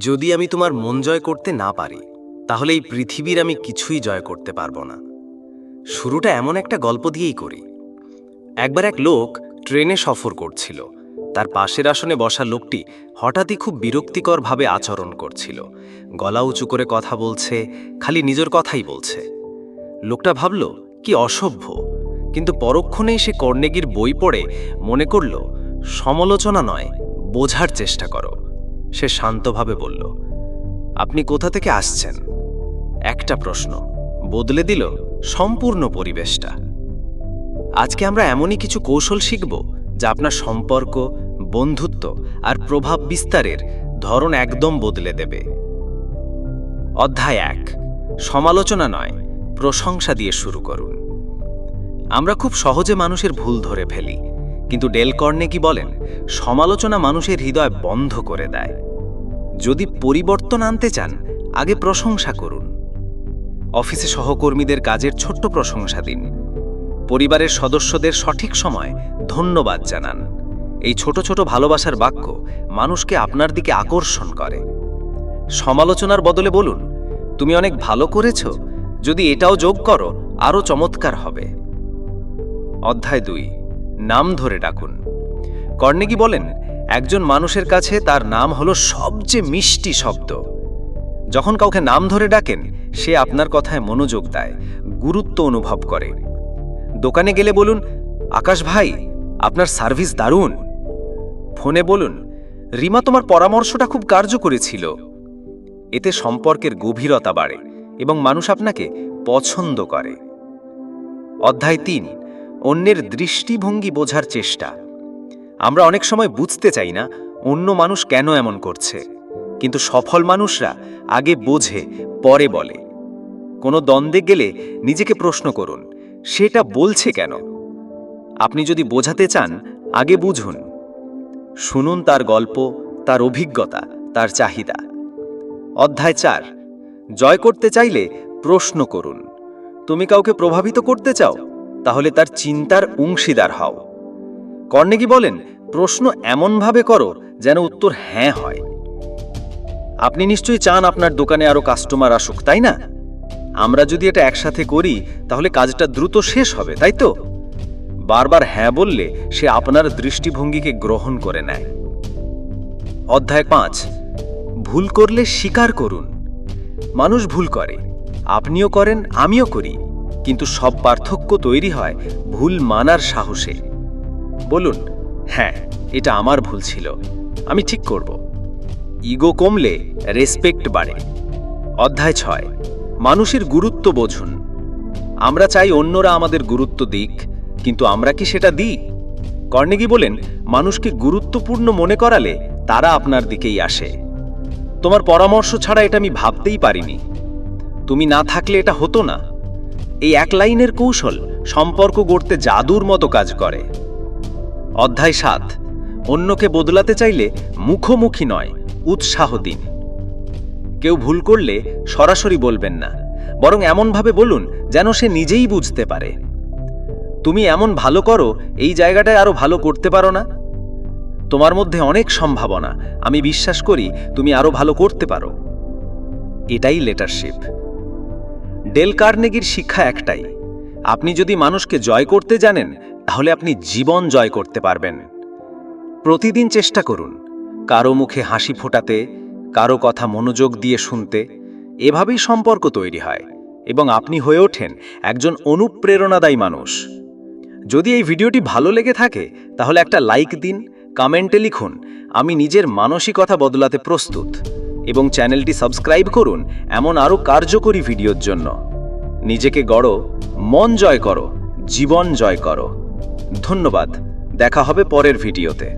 যদি আমি তোমার মন জয় করতে না পারি, তাহলে এই পৃথিবীর আমি কিছুই জয় করতে পারব না। শুরুটা এমন একটা গল্প দিয়েই করি। একবার এক লোক ট্রেনে সফর করছিল। তার পাশের আসনে বসা লোকটি হঠাৎই খুব বিরক্তিকরভাবে আচরণ করছিল। গলা উঁচু করে কথা বলছে, খালি নিজের কথাই বলছে। লোকটা ভাবল, কি অসভ্য। কিন্তু পরক্ষণেই সে কর্ণেগির বই পড়ে মনে করল, সমালোচনা নয়, বোঝার চেষ্টা করো। সে শান্তভাবে বলল, আপনি কোথা থেকে আসছেন? একটা প্রশ্ন, বদলে দিল সম্পূর্ণ পরিবেশটা। আজকে আমরা এমনই কিছু কৌশল শিখব যা আপনার সম্পর্ক, বন্ধুত্ব আর প্রভাব বিস্তারের ধরন একদম বদলে দেবে। অধ্যায় এক, সমালোচনা নয়, প্রশংসা দিয়ে শুরু করুন। আমরা খুব সহজে মানুষের ভুল ধরে ফেলি, কিন্তু ডেল কর্নেকি বলেন, সমালোচনা মানুষের হৃদয় বন্ধ করে দেয়। যদি পরিবর্তন আনতে চান, আগে প্রশংসা করুন। অফিসে সহকর্মীদের কাজের ছোট্ট প্রশংসা দিন। পরিবারের সদস্যদের সঠিক সময় ধন্যবাদ জানান। এই ছোট ছোট ভালোবাসার বাক্য মানুষকে আপনার দিকে আকর্ষণ করে। সমালোচনার বদলে বলুন, তুমি অনেক ভালো করেছ, যদি এটাও যোগ করো আরও চমৎকার হবে। অধ্যায় দুই, নাম ধরে ডাকুন। কর্নেগি বলেন একজন মানুষের কাছে তার নাম হলো সবচেয়ে মিষ্টি শব্দ। যখন কাউকে নাম ধরে ডাকেন, সে আপনার কথায় মনোযোগ দেয়, গুরুত্ব অনুভব করে। দোকানে গেলে বলুন, আকাশ ভাই, আপনার সার্ভিস দারুণ। ফোনে বলুন, রিমা তোমার পরামর্শটা খুব কার্যকরী ছিল। এতে সম্পর্কের গভীরতা বাড়ে এবং মানুষ আপনাকে পছন্দ করে। অধ্যায় তিন, অন্যের দৃষ্টিভঙ্গি বোঝার চেষ্টা। আমরা অনেক সময় বুঝতে চাই না অন্য মানুষ কেন এমন করছে। কিন্তু সফল মানুষরা আগে বোঝে, পরে বলে। কোনো দ্বন্দ্বে গেলে নিজেকে প্রশ্ন করুন, সেটা বলছে কেন? আপনি যদি বোঝাতে চান, আগে বুঝুন। শুনুন তার গল্প, তার অভিজ্ঞতা, তার চাহিদা। অধ্যায় চার, জয় করতে চাইলে প্রশ্ন করুন, তুমি কাউকে প্রভাবিত করতে চাও? তাহলে তার চিন্তার অংশীদার হও। কর্ণেগি বলেন প্রশ্ন এমনভাবে করো যেন উত্তর হ্যাঁ হয়। আপনি নিশ্চয়ই চান আপনার দোকানে আরও কাস্টমার আসুক, তাই না? আমরা যদি এটা একসাথে করি, তাহলে কাজটা দ্রুত শেষ হবে, তাই তো? বারবার হ্যাঁ বললে সে আপনার দৃষ্টিভঙ্গিকে গ্রহণ করে নেয়। অধ্যায় পাঁচ। ভুল করলে স্বীকার করুন। মানুষ ভুল করে। আপনিও করেন, আমিও করি। কিন্তু সব পার্থক্য তৈরি হয় ভুল মানার সাহসে। বলুন হ্যাঁ এটা আমার ভুল ছিল। আমি ঠিক করব। ইগো কমলে রেসপেক্ট বাড়ে। অধ্যায় ছয়, মানুষের গুরুত্ব বোঝুন। আমরা চাই অন্যরা আমাদের গুরুত্ব দিক, কিন্তু আমরা কি সেটা দিই? কর্ণেগি বলেন, মানুষকে গুরুত্বপূর্ণ মনে করালে তারা আপনার দিকেই আসে। তোমার পরামর্শ ছাড়া এটা আমি ভাবতেই পারিনি। তুমি না থাকলে এটা হতো না। এই এক লাইনের কৌশল সম্পর্ক গড়তে জাদুর মতো কাজ করে। অধ্যায় সাত। অন্যকে বদলাতে চাইলে মুখোমুখি নয়, উৎসাহ দিন। কেউ ভুল করলে সরাসরি বলবেন না, বরং এমনভাবে বলুন যেন সে নিজেই বুঝতে পারে। তুমি এমন ভালো করো, এই জায়গাটায় আরও ভালো করতে পারো না? তোমার মধ্যে অনেক সম্ভাবনা, আমি বিশ্বাস করি তুমি আরও ভালো করতে পারো। এটাই লেটারশিপ ডেল কার্নেগির শিক্ষা একটাই, আপনি যদি মানুষকে জয় করতে জানেন তাহলে আপনি জীবন জয় করতে পারবেন। প্রতিদিন চেষ্টা করুন, কারও মুখে হাসি ফোটাতে, কারও কথা মনোযোগ দিয়ে শুনতে, এভাবেই সম্পর্ক তৈরি হয় এবং আপনি হয়ে ওঠেন একজন অনুপ্রেরণাদায়ী মানুষ। যদি এই ভিডিওটি ভালো লেগে থাকে, তাহলে একটা লাইক দিন, কমেন্টে লিখুন, আমি নিজের মানসিকতা বদলাতে প্রস্তুত এবং চ্যানেলটি সাবস্ক্রাইব করুন এমন আরও কার্যকরী ভিডিওর জন্য। নিজেকে গড়ো, মন জয় করো, জীবন জয় করো। ধন্যবাদ। দেখা হবে পরের ভিডিওতে।